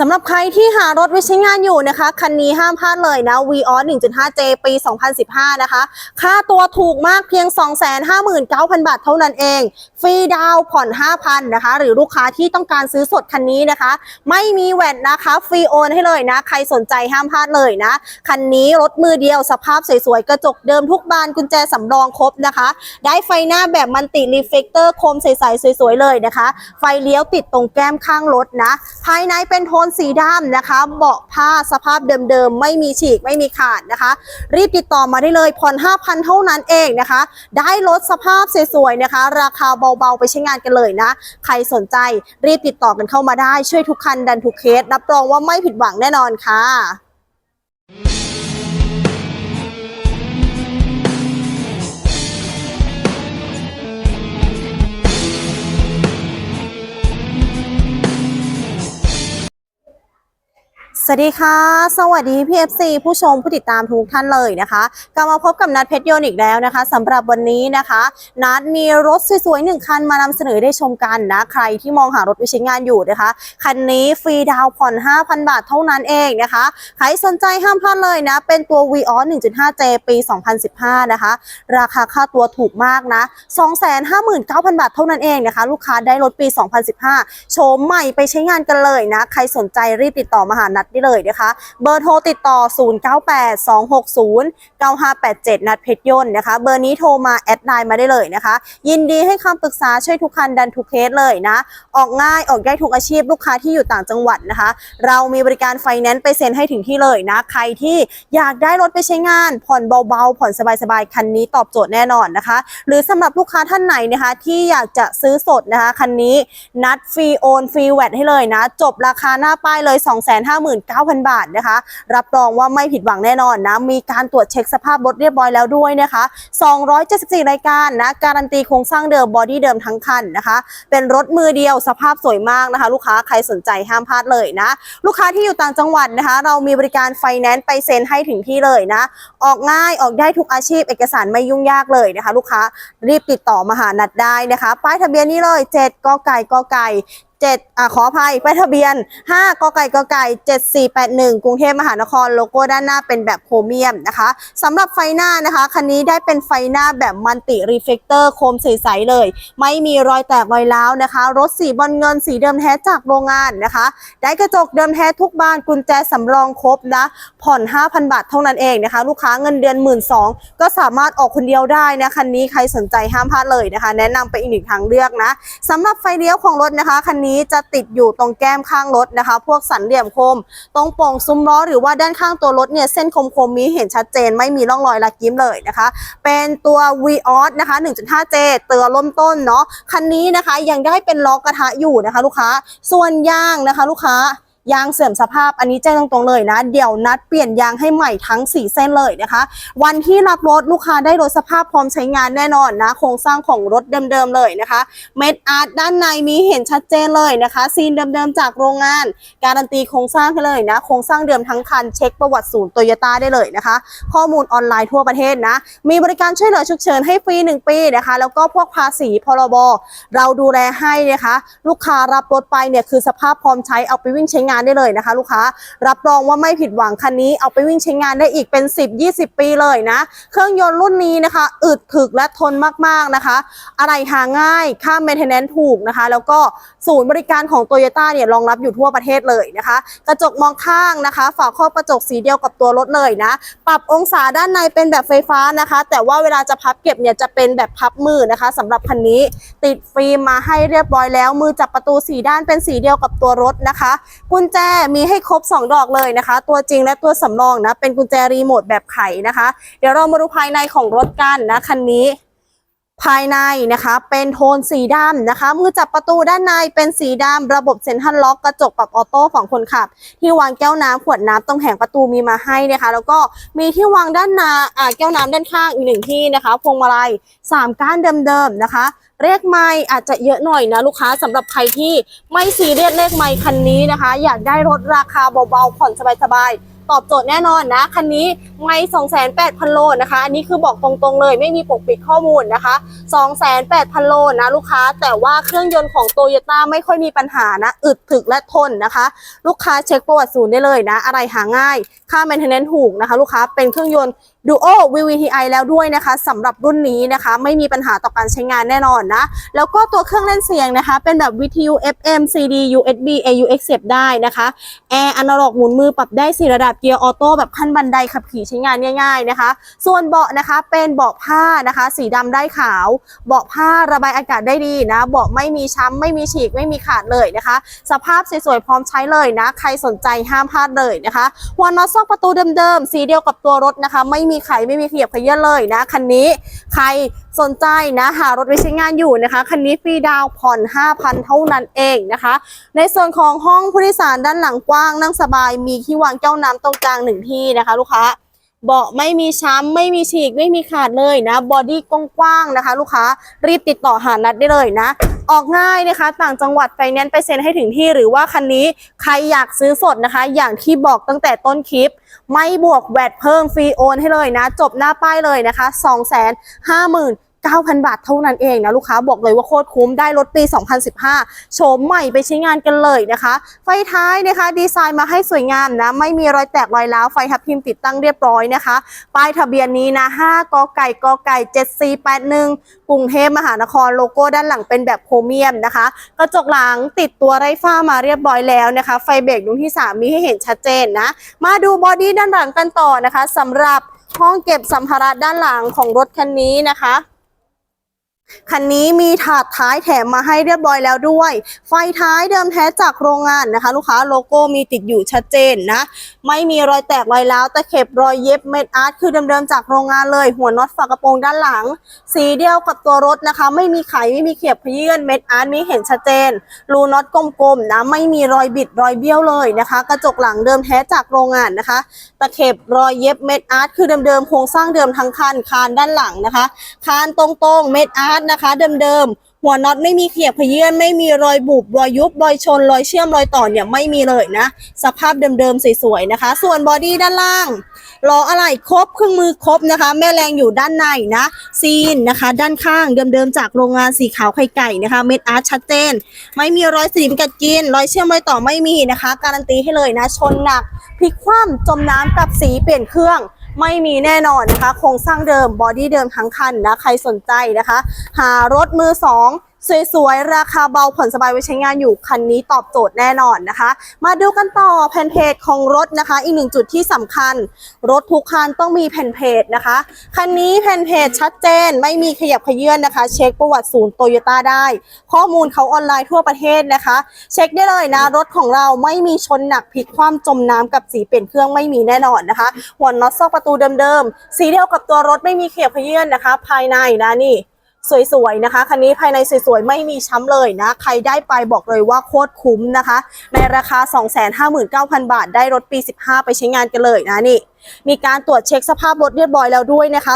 สำหรับใครที่หารถไว้ใช้งานอยู่นะคะ คันนี้ห้ามพลาดเลยนะ v ีออ 1.5J ปี 2015 นะคะ ค่าตัวถูกมากเพียง 259,000 บาทเท่านั้นเอง ฟรีดาวผ่อน 5,000 นะคะ หรือลูกค้าที่ต้องการซื้อสดคันนี้นะคะ ไม่มีแวดนะคะ ฟรีโอนให้เลยนะ ใครสนใจห้ามพลาดเลยนะ คันนี้รถมือเดียวสภาพสวยๆ กระจกเดิมทุกบานกุญแจสำรองครบนะคะ ได้ไฟหน้าแบบมันติรีเฟกเตอร์โคมใสๆสวยๆเลยนะคะ ไฟเลี้ยวติดตรงแก้มข้างรถนะ ภายในเป็นโทนสีดำนะคะ เบาะผ้าสภาพเดิมๆ ไม่มีฉีกไม่มีขาดนะคะ รีบติดต่อมาได้เลยผ่อน5,000 เท่านั้นเองนะคะ ได้รถสภาพสวยๆนะคะ ราคาเบาๆไปใช้งานกันเลยนะ ใครสนใจรีบติดต่อกันเข้ามาได้ช่วยทุกคันดันทุกเคสรับรองว่าไม่ผิดหวังแน่นอนค่ะ สวัสดีค่ะ สวัสดีพี่ FC ผู้ชมผู้ติดตามทุกท่านเลยนะคะกลับมาพบกับนัดเพชรยนต์อีกแล้วนะคะสำหรับวันนี้นะคะ นัดมีรถสวยๆหนึ่งคันมานำเสนอได้ชมกันนะ ใครที่มองหารถไปใช้งานอยู่นะคะ คันนี้ฟรีดาวผ่อน 5,000 บาทเท่านั้นเองนะคะ ใครสนใจห้ามพลาดเลยนะ เป็นตัว v ีออ 1.5J ปี 2015 นะคะ ราคาค่าตัวถูกมากนะ 259,000 บาทเท่านั้นเองนะคะ ลูกค้าได้รถปี 2015 โฉมใหม่ไปใช้งานกันเลยนะ ใครสนใจรีบติดต่อมาหานัดได้เลยนะคะ เบอร์โทรติดต่อ 0982609587 นัดเพชรยนต์นะคะ เบอร์นี้โทรมาแอดไลน์มาได้เลยนะคะ ยินดีให้คำปรึกษาช่วยทุกคันดันทุกเคสเลยนะ ออกง่ายออกได้ทุกอาชีพลูกค้าที่อยู่ต่างจังหวัดนะคะ เรามีบริการไฟแนนซ์ไปเซ็นให้ถึงที่เลยนะ ใครที่อยากได้รถไปใช้งาน ผ่อนเบาๆ ผ่อนสบายๆ คันนี้ตอบโจทย์แน่นอนนะคะ หรือสำหรับลูกค้าท่านไหนนะคะ ที่อยากจะซื้อสดนะคะ คันนี้นัดฟรีโอนฟรีแวดให้เลยนะ จบราคาหน้าป้ายเลย259,000 บาทนะคะ รับรองว่าไม่ผิดหวังแน่นอนนะ มีการตรวจเช็คสภาพรถเรียบร้อยแล้วด้วยนะคะ 274 รายการนะ การันตีโครงสร้างเดิมบอดี้เดิมทั้งคันนะคะ เป็นรถมือเดียวสภาพสวยมากนะคะ ลูกค้าใครสนใจห้ามพลาดเลยนะ ลูกค้าที่อยู่ต่างจังหวัดนะคะ เรามีบริการไฟแนนซ์ไปเซ็นให้ถึงที่เลยนะ ออกง่ายออกได้ทุกอาชีพเอกสารไม่ยุ่งยากเลยนะคะ ลูกค้ารีบติดต่อมาหานัดได้นะคะ ป้ายทะเบียนนี้เลย 7กไก่กไก่ 7อ่าขออภัยป้ายทะเบียน 5กไก่กไก่7481 กรุงเทพมหานครโลโก้ด้านหน้าเป็นแบบโครเมียมนะคะสำหรับไฟหน้านะคะคันนี้ได้เป็นไฟหน้าแบบมันติรีเฟกเตอร์โคมใสๆเลย ไม่มีรอยแตกรอยร้าวนะคะ รถสีบอลเงินสีเดิมแท้จากโรงงานนะคะ ได้กระจกเดิมแท้ทุกบานกุญแจสำรองครบนะผ่อน 5,000 บาทเท่านั้นเองนะคะ ลูกค้าเงินเดือน 1 2ื่นก็สามารถออกคนเดียวได้นะคันนี้ใครสนใจห้ามพลาดเลยนะคะ แนะนำไปอีกหนึ่งทางเลือกนะสำหรับไฟเลี้ยวของรถนะคะคันนี้จะติดอยู่ตรงแก้มข้างรถนะคะ พวกสันเหลี่ยมคม ตรงโป่งซุ้มล้อหรือว่าด้านข้างตัวรถเนี่ยเส้นคมๆมมีเห็นชัดเจน ไม่มีร่องรอยลักยิ้มเลยนะคะ เป็นตัว v ีออสนะคะ 1.5J เตือล้มต้นเนาะคันนี้นะคะยังได้เป็นล้อกระทะอยู่นะคะ ลูกค้าส่วนยางนะคะ ลูกค้า ยางเสื่อมสภาพอันนี้แจ้งตรงๆเลยนะ เดี๋ยวนัดเปลี่ยนยางให้ใหม่ทั้ง 4 เส้นเลยนะคะ วันที่รับรถลูกค้าได้รถสภาพพร้อมใช้งานแน่นอนนะ โครงสร้างของรถเดิมๆเลยนะคะ เม็ดอาร์ตด้านในมีเห็นชัดเจนเลยนะคะ ซีนเดิมๆจากโรงงาน การันตีโครงสร้างให้เลยนะ โครงสร้างเดิมทั้งคันเช็คประวัติศูนย์โตโยต้าได้เลยนะคะ ข้อมูลออนไลน์ทั่วประเทศนะ มีบริการช่วยเหลือฉุกเฉินให้ฟรี 1 ปีนะคะ แล้วก็พวกภาษีพรบ เราดูแลให้นะคะ ลูกค้ารับรถไปเนี่ยคือสภาพพร้อมใช้เอาไปวิ่งใช้งานได้เลยนะคะ ลูกค้ารับรองว่าไม่ผิดหวังคันนี้เอาไปวิ่งใช้งานได้อีกเป็น 10-20 ปีเลยนะ เครื่องยนต์รุ่นนี้นะคะอึดถึกและทนมากๆนะคะ อะไรหาง่ายค่า maintenance ถูกนะคะ แล้วก็ศูนย์บริการของโตโยต้าเนี่ยรองรับอยู่ทั่วประเทศเลยนะคะ กระจกมองข้างนะคะ ฝาครอบกระจกสีเดียวกับตัวรถเลยนะ ปรับองศาด้านในเป็นแบบไฟฟ้านะคะ แต่ว่าเวลาจะพับเก็บเนี่ยจะเป็นแบบพับมือนะคะสำหรับคันนี้ติดฟิล์มมาให้เรียบร้อยแล้ว มือจับประตูสีด้านเป็นสีเดียวกับตัวรถนะคะกุญแจมีให้ครบ 2 ดอกเลยนะคะ ตัวจริงและตัวสำรองนะ เป็นกุญแจรีโมทแบบไขนะคะ เดี๋ยวเรามาดูภายในของรถกันนะคันนี้ ภายในนะคะเป็นโทนสีดำนะคะมือจับประตูด้านในเป็นสีดำระบบเซ็นทรัลล็อกกระจกปรับออโต้ของคนขับ ที่วางแก้วน้ำขวดน้ำตรงแผงประตูมีมาให้นะคะ แล้วก็มีที่วางด้านหน้าอ่าแก้วน้ำด้านข้างอีกหนึ่งที่นะคะพวงมาลัยสามก้านเดิมๆนะคะเลขไม้อาจจะเยอะหน่อยนะลูกค้าสำหรับใครที่ไม่ซีเรียสเลขไม้คันนี้นะคะ อยากได้รถราคาเบาๆผ่อนสบายๆ ตอบโจทย์แน่นอนนะ คันนี้ไม่28,000 โลนะคะ อันนี้คือบอกตรงๆเลย ไม่มีปกปิดข้อมูลนะคะ 28,000 โลนะลูกค้า แต่ว่าเครื่องยนต์ของโตโยต้าไม่ค่อยมีปัญหานะ อึดถึกและทนนะคะ ลูกค้าเช็คประวัติศูนย์ได้เลยนะ อะไรหาง่าย ค่าแมนเทนแนนซ์ถูกนะคะ ลูกค้าเป็นเครื่องยนต์ Duo VVTi แล้วด้วยนะคะสำหรับรุ่นนี้นะคะ ไม่มีปัญหาต่อการใช้งานแน่นอนนะ แล้วก็ตัวเครื่องเล่นเสียงนะคะ เป็นแบบวิทยุ FM CD USB AUX เสียบได้นะคะแอร์อนาล็อกหมุนมือปรับได้สี่ระดับเกียร์ออโต้แบบขั้นบันไดขับขี่ใช้งานง่าย ๆนะคะ ส่วนเบาะนะคะเป็นเบาะผ้านะคะ สีดำได้ขาว เบาะผ้าระบายอากาศได้ดีนะเบาะไม่มีช้ำไม่มีฉีกไม่มีขาดเลยนะคะ สภาพสวยๆพร้อมใช้เลยนะ ใครสนใจห้ามพลาดเลยนะคะหัวน็อตซอกประตูเดิมๆสีเดียวกับตัวรถนะคะ ไม่มีไขไม่มีขยับขยื้อนเลยนะคันนี้ใครสนใจนะหารถไว้ใช้งานอยู่นะคะ คันนี้ฟรีดาวผ่อน 5,000 เท่านั้นเองนะคะ ในส่วนของห้องผู้โดยสารด้านหลังกว้างนั่งสบายมีที่วางแก้วน้ำตรงกลางหนึ่งที่นะคะ ลูกค้าเบาะไม่มีช้ำไม่มีฉีกไม่มีขาดเลยนะบอดี้กว้างๆนะคะ ลูกค้ารีบติดต่อหานัดได้เลยนะออกง่ายนะคะ ต่างจังหวัดไฟแนนซ์ไปเซ็นให้ถึงที่ หรือว่าคันนี้ใครอยากซื้อสดนะคะ อย่างที่บอกตั้งแต่ต้นคลิป ไม่บวกแวดเพิ่มฟรีโอนให้เลยนะ จบหน้าป้ายเลยนะคะ 2 5 0 0 0 0 9,000 บาทเท่านั้นเองนะลูกค้าบอกเลยว่าโคตรคุ้มได้รถปี 2015 โฉมใหม่ไปใช้งานกันเลยนะคะ ไฟท้ายนะคะ ดีไซน์มาให้สวยงามนะ ไม่มีรอยแตกรอยร้าว ไฟทับทิมติดตั้งเรียบร้อยนะคะ ป้ายทะเบียนนี้นะ 5กไก่กไก่ 7481 กรุงเทพมหานครโลโก้ด้านหลังเป็นแบบโครเมียมนะคะ กระจกหลังติดตัวไร้ฝ้ามาเรียบร้อยแล้วนะคะ ไฟเบรกดวงที่ 3 มีให้เห็นชัดเจนนะ มาดูบอดี้ด้านหลังกันต่อนะคะสำหรับห้องเก็บสัมภาระด้านหลังของรถคันนี้นะคะ คันนี้มีถาดท้ายแถมมาให้เรียบร้อยแล้วด้วย ไฟท้ายเดิมแท้จากโรงงานนะคะ ลูกค้าโลโก้มีติดอยู่ชัดเจนนะ ไม่มีรอยแตกรอยร้าวตะเข็บรอยเย็บเม็ดอาร์ตคือเดิมๆจากโรงงานเลย หัวน็อตฝากระโปรงด้านหลัง สีเดียวกับตัวรถนะคะ ไม่มีไขไม่มีเขียบขยื่นเม็ดอาร์ตมีเห็นชัดเจนรูน็อตกลมๆนะไม่มีรอยบิดรอยเบี้ยวเลยนะคะ กระจกหลังเดิมแท้จากโรงงานนะคะ ตะเข็บรอยเย็บเม็ดอาร์ตคือเดิมๆโครงสร้างเดิมทั้งคันคานด้านหลังนะคะคานตรงๆเม็ดอาร์ตนะคะ เดิมๆ หัวน็อตไม่มีเขียบขยื่นไม่มีรอยบุบรอยยุบรอยชน รอยเชื่อมรอยต่อเนี่ยไม่มีเลยนะ สภาพเดิมๆสวยๆนะคะ ส่วนบอดี้ด้านล่างล้ออะไรครบเครื่องมือครบนะคะ แม่แรงอยู่ด้านในนะ ซีนนะคะ ด้านข้างเดิมๆจากโรงงานสีขาวไข่ไก่นะคะ เม็ดอาร์ตชัดเจน ไม่มีรอยสนิมกัดกิน รอยเชื่อมรอยต่อไม่มีนะคะ การันตีให้เลยนะ ชนหนักพลิกคว่ำจมน้ำกับสีเปลี่ยนเครื่อง ไม่มีแน่นอนนะคะ โครงสร้างเดิมบอดี้เดิมทั้งคันนะ ใครสนใจนะคะ หารถมือสอง สวยๆ ราคาเบาผ่อนสบายไว้ใช้งานอยู่คันนี้ตอบโจทย์แน่นอนนะคะ มาดูกันต่อแผ่นเพจของรถนะคะ อีกหนึ่งจุดที่สำคัญ รถทุกคันต้องมีแผ่นเพจนะคะ คันนี้แผ่นเพจชัดเจนไม่มีขยับขยื่นนะคะ เช็คประวัติศูนย์โตโยต้าได้ ข้อมูลเขาออนไลน์ทั่วประเทศนะคะ เช็คได้เลยนะรถของเราไม่มีชนหนักพลิกคว่ำจมน้ำกับสีเปลี่ยนเครื่องไม่มีแน่นอนนะคะหัวน็อตซอกประตูเดิมๆสีเดียวกับตัวรถไม่มีเขียบขยื่นนะคะ ภายในนะนี่ สวยๆนะคะ คันนี้ภายในสวยๆ ไม่มีช้ำเลยนะ ใครได้ไปบอกเลยว่าโคตรคุ้มนะคะ ในราคา 259,000 บาท ได้รถปี 15 ไปใช้งานกันเลยนะนี่ มีการตรวจเช็คสภาพรถเรียบร้อยแล้วด้วยนะคะ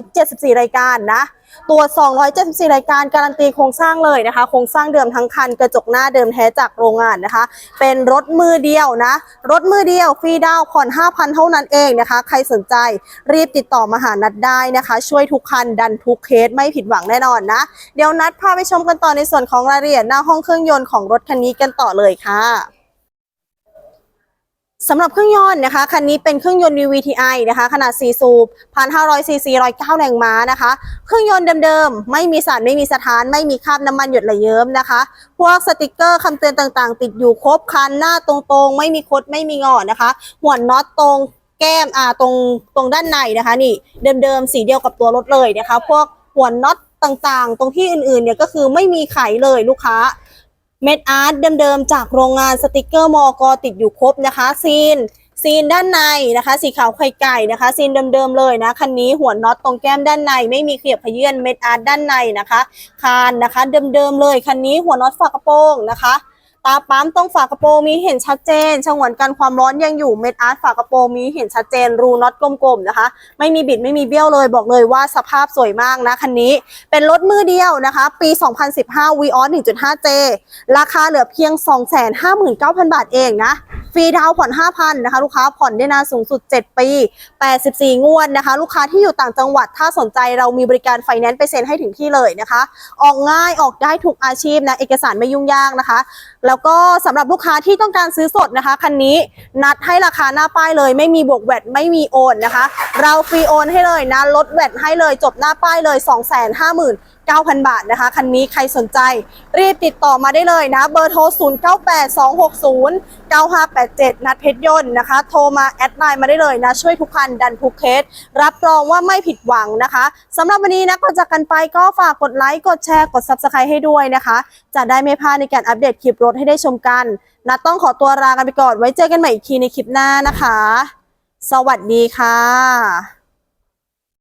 274 รายการนะ ตัว 274 รายการการันตีโครงสร้างเลยนะคะ โครงสร้างเดิมทั้งคัน กระจกหน้าเดิมแท้จากโรงงานนะคะ เป็นรถมือเดียวนะ รถมือเดียวฟรีดาวผ่อน 5,000 เท่านั้นเองนะคะ ใครสนใจรีบติดต่อมาหานัดได้นะคะ ช่วยทุกคันดันทุกเคสไม่ผิดหวังแน่นอนนะ เดี๋ยวนัดพาไปชมกันต่อในส่วนของรายละเอียดหน้าห้องเครื่องยนต์ของรถคันนี้กันต่อเลยค่ะ สำหรับเครื่องยนต์นะคะคันนี้เป็นเครื่องยนต์ VVTi นะคะ ขนาด 4 สูบ 1,500 ซีซี 109 แรงม้านะคะ เครื่องยนต์เดิมๆ ไม่มีสารไม่มีสถาน ไม่มีคราบน้ำมันหยดไหลเยิ้มนะคะ พวกสติกเกอร์คำเตือนต่างๆ ติดอยู่ครบคันหน้าตรงๆ ไม่มีคดไม่มีงอนะคะ หัวน็อตตรงแก้มอ่าตรงตรงด้านในนะคะ นี่เดิมๆสีเดียวกับตัวรถเลยนะคะ พวกหัวน็อตต่างๆ ตรงที่อื่นๆเนี่ยก็คือไม่มีไขเลยลูกค้า เม็ดอาร์ตเดิมๆจากโรงงานสติกเกอร์มอกอติดอยู่ครบนะคะ ซีน ซีนด้านในนะคะ สีขาวไข่ไก่นะคะ ซีนเดิมๆเลยนะคันนี้หัวน็อตตรงแก้มด้านใน ไม่มีเขียบขยื่นเม็ดอาร์ตด้านในนะคะ คานนะคะ เดิมๆเลยคันนี้หัวน็อตฝากระโปรงนะคะ ตาปั๊มตรงฝากระโปรงมีเห็นชัดเจนฉงวนกันความร้อนยังอยู่เม็ดอาร์ตฝากระโปรงมีเห็นชัดเจน รูน็อตกลมๆนะคะ ไม่มีบิดไม่มีเบี้ยวเลย บอกเลยว่าสภาพสวยมากนะคันนี้ เป็นรถมือเดียวนะคะ ปี 2015 v ีออส 1.5J ราคาเหลือเพียง 259,000 บาทเองนะ รีดาวน์ผ่อน 5,000นะคะลูกค้าผ่อนได้นานสูงสุด 7 ปี 84 งวดนะคะ ลูกค้าที่อยู่ต่างจังหวัดถ้าสนใจเรามีบริการไฟแนนซ์ไปเซ็นให้ถึงที่เลยนะคะ ออกง่ายออกได้ทุกอาชีพนะเอกสารไม่ยุ่งยากนะคะ แล้วก็สำหรับลูกค้าที่ต้องการซื้อสดนะคะคันนี้นัดให้ราคาหน้าป้ายเลย ไม่มีบวกแวดไม่มีโอนนะคะ เราฟรีโอนให้เลยนะลดแวดให้เลยจบหน้าป้ายเลย 2 5 9 0 0 0 9,000 บาทนะคะ คันนี้ใครสนใจรีบติดต่อมาได้เลยนะ เบอร์โทร 0 9 8 2 6 0 9 5 8 7 นัดเพชรยนต์นะคะ โทรมาแอดไลน์มาได้เลยนะ ช่วยทุกคันดันทุกเคส รับรองว่าไม่ผิดหวังนะคะสำหรับวันนี้นะก่อนจากกันไปก็ฝากกดไลค์ กดแชร์ กด Subscribe ให้ด้วยนะคะ จะได้ไม่พลาดในการอัปเดตคลิปรถให้ได้ชมกันนัดต้องขอตัวลากันไปก่อนไว้เจอกันใหม่อีกทีในคลิปหน้านะคะ สวัสดีค่ะ